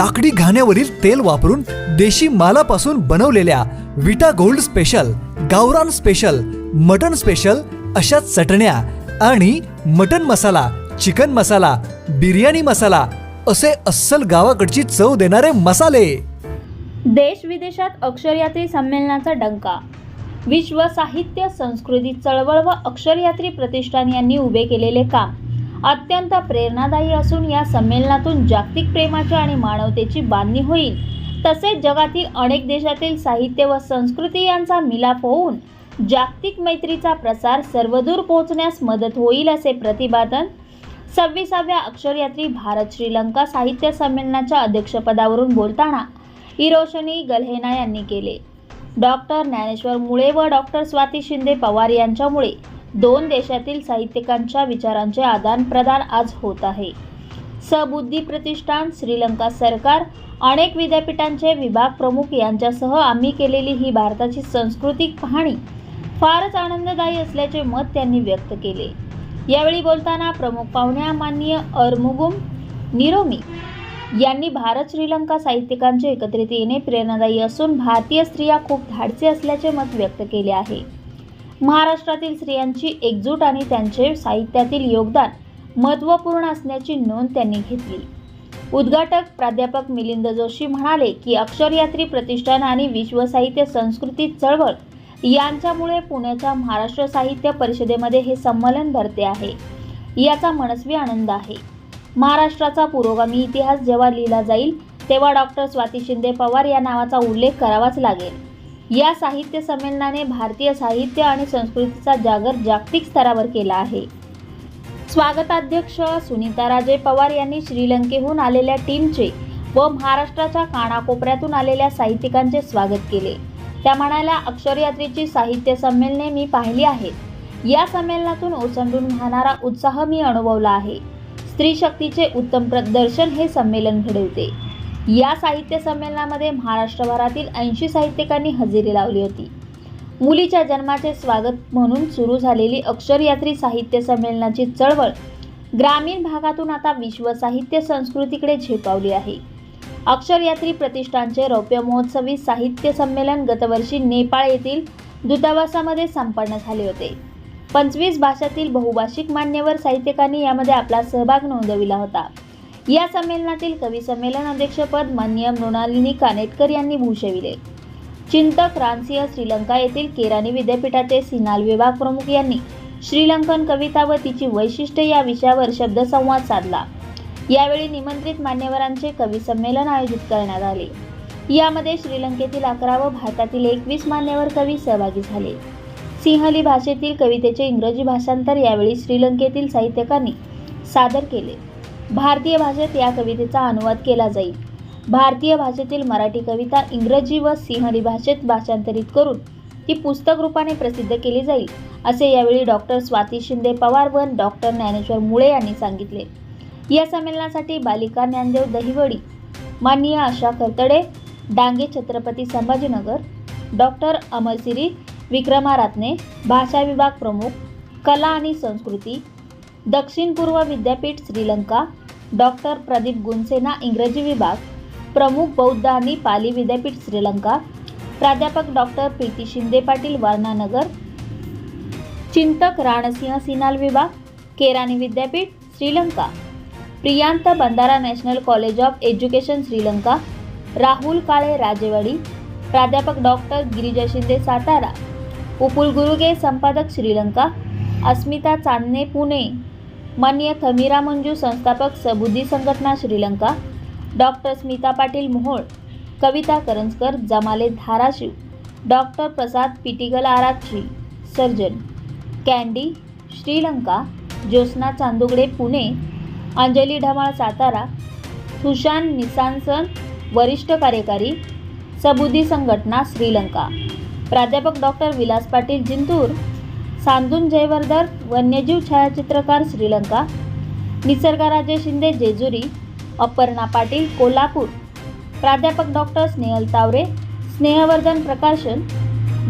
लाकडी घाण्यावरील तेल वापरून देशी मालापासून बनवलेल्या विटा गोल्ड स्पेशल गावरान स्पेशल मटन स्पेशल अशा चटण्या आणि मटन मसाला चिकन मसाला बिर्याणी मसाला असे अस्सल गावाकडची चव देणारे मसाले. देश विदेशात अक्षरयात्री संमेलनाचा डंका. विश्व साहित्य संस्कृती चळवळ व अक्षरयात्री प्रतिष्ठान यांनी उभे केलेले काम. अत्यंत प्रेरणादायी असून या संमेलनातून जागतिक प्रेमाची आणि मानवतेची बांधणी होईल. तसेच जगातील अनेक देशातील साहित्य व संस्कृती यांचा मिलाप होऊन जागतिक मैत्रीचा प्रसार सर्वदूर पोहोचण्यास मदत होईल असे प्रतिपादन सव्वीसाव्या अक्षरयात्री भारत श्रीलंका साहित्य संमेलनाच्या अध्यक्षपदावरून बोलताना इरोशनी गल्हेना यांनी केले. डॉक्टर ज्ञानेश्वर मुळे व डॉक्टर स्वाती शिंदे पवार यांच्यामुळे दोन देशातील साहित्यिकांच्या विचारांचे आदानप्रदान आज होत आहे. सबुद्धी प्रतिष्ठान श्रीलंका सरकार अनेक विद्यापीठांचे विभाग प्रमुख यांच्यासह आम्ही केलेली ही भारताची सांस्कृतिक पाहणी फारच आनंददायी असल्याचे मत त्यांनी व्यक्त केले. यावेळी बोलताना प्रमुख पाहुण्या माननीय अरमुगुम निरोमी यांनी भारत श्रीलंका साहित्यिकांचे एकत्रित येणे प्रेरणादायी असून भारतीय स्त्रिया खूप धाडसी असल्याचे मत व्यक्त केले आहे. महाराष्ट्रातील स्त्रियांची एकजूट आणि त्यांचे साहित्यातील योगदान महत्त्वपूर्ण असण्याची नोंद त्यांनी घेतली. उद्घाटक प्राध्यापक मिलिंद जोशी म्हणाले की अक्षरयात्री प्रतिष्ठान आणि विश्व साहित्य संस्कृती चळवळ यांच्यामुळे पुण्याच्या महाराष्ट्र साहित्य परिषदेमध्ये हे संमेलन भरते आहे. याचा मनस्वी आनंद आहे. महाराष्ट्राचा पुरोगामी इतिहास जेव्हा लिहिला जाईल तेव्हा डॉक्टर स्वाती शिंदे पवार या नावाचा उल्लेख करावाच लागेल. या साहित्य संमेलनाने भारतीय साहित्य आणि संस्कृतीचा जागर जागतिक स्तरावर केला आहे. स्वागताध्यक्ष सुनीता राजे पवार यांनी श्रीलंकेहून आलेल्या टीमचे व महाराष्ट्राच्या कानाकोपऱ्यातून आलेल्या साहित्यिकांचे स्वागत केले. त्या म्हणाल्या अक्षरयात्रेची साहित्य संमेलने मी पाहिली आहेत. या संमेलनातून ओसंडून वाहणारा उत्साह मी अनुभवला आहे. स्त्री शक्तीचे उत्तम प्रदर्शन हे संमेलन घडवते. या साहित्य संमेलनामध्ये महाराष्ट्रभरातील ऐंशी साहित्यिकांनी हजेरी लावली होती. मुलीच्या जन्माचे स्वागत म्हणून सुरू झालेली अक्षरयात्री साहित्य संमेलनाची चळवळ ग्रामीण भागातून आता विश्व साहित्य संस्कृतीकडे झेपावली आहे. अक्षरयात्री प्रतिष्ठानचे रौप्य महोत्सवी साहित्य संमेलन गतवर्षी नेपाळ येथील दूतावासामध्ये संपन्न झाले होते. पंचवीस भाषातील बहुभाषिक मान्यवर साहित्यिकांनी यामध्ये आपला सहभाग नोंदविला होता. या संमेलनातील कवी संमेलन अध्यक्षपद मान्य मृणालिनी कानेटकर यांनी भूषविले. चिंतक रानसिंह श्रीलंका येथील केरानी विद्यापीठाचे सिनाल विभाग प्रमुख यांनी श्रीलंकन कविता व तिची वैशिष्ट्ये या विषयावर शब्दसंवाद साधला. यावेळी निमंत्रित मान्यवरांचे कवी संमेलन आयोजित करण्यात आले. यामध्ये श्रीलंकेतील अकरा व भारतातील एकवीस मान्यवर कवी सहभागी झाले. सिंहली भाषेतील कवितेचे इंग्रजी भाषांतर यावेळी श्रीलंकेतील साहित्यकांनी सादर केले. भारतीय भाषेत या कवितेचा अनुवाद केला जाईल. भारतीय भाषेतील मराठी कविता इंग्रजी व सिंहली भाषेत भाषांतरित करून ती पुस्तक रूपाने प्रसिद्ध केली जाईल असे यावेळी डॉक्टर स्वाती शिंदे पवार व डॉक्टर ज्ञानेश्वर मुळे यांनी सांगितले. या संमेलनासाठी बालिका ज्ञानदेव दहिवडी माननीय आशा खरतडे डांगे छत्रपती संभाजीनगर डॉक्टर अमरसिरी विक्रमा रातने भाषा विभाग प्रमुख कला आणि संस्कृती दक्षिण पूर्व विद्यापीठ श्रीलंका डॉक्टर प्रदीप गुनसेना इंग्रजी विभाग प्रमुख बौद्ध आणि पाली विद्यापीठ श्रीलंका प्राध्यापक डॉक्टर प्रीती शिंदे पाटील वारणानगर चिंतक राणसिंह सिनाल विभाग केरानी विद्यापीठ Sri Lanka Priyantha Bandara national college of education Sri Lanka Rahul Kale Rajewadi प्राध्यापक डॉक्टर गिरिजा शिंदे सातारा उपुल गुरुगे संपादक श्रीलंका अस्मिता चांदणे पुणे मान्य थमीरा मंजू संस्थापक सबुद्धी संघटना श्रीलंका डॉक्टर स्मिता पाटील मोहोळ कविता करंजकर जमाले धाराशिव डॉक्टर प्रसाद पिटिगल आराक्षी सर्जन कॅन्डी श्रीलंका ज्योत्स्ना चांदुगडे पुणे अंजली ढमाळ सातारा सुशांत निसानसन वरिष्ठ कार्यकारी सबुदी संघटना श्रीलंका. प्राध्यापक डॉक्टर विलास पाटील जिंतूर सांदून जयवर्धन वन्यजीव छायाचित्रकार श्रीलंका निसर्गराजे शिंदे जेजुरी अपर्णा पाटील कोल्हापूर प्राध्यापक डॉक्टर स्नेहल तावरे स्नेहवर्धन प्रकाशन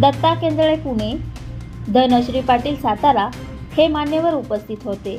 दत्ता केंद्रे पुणे धनश्री पाटील सातारा हे मान्यवर उपस्थित होते.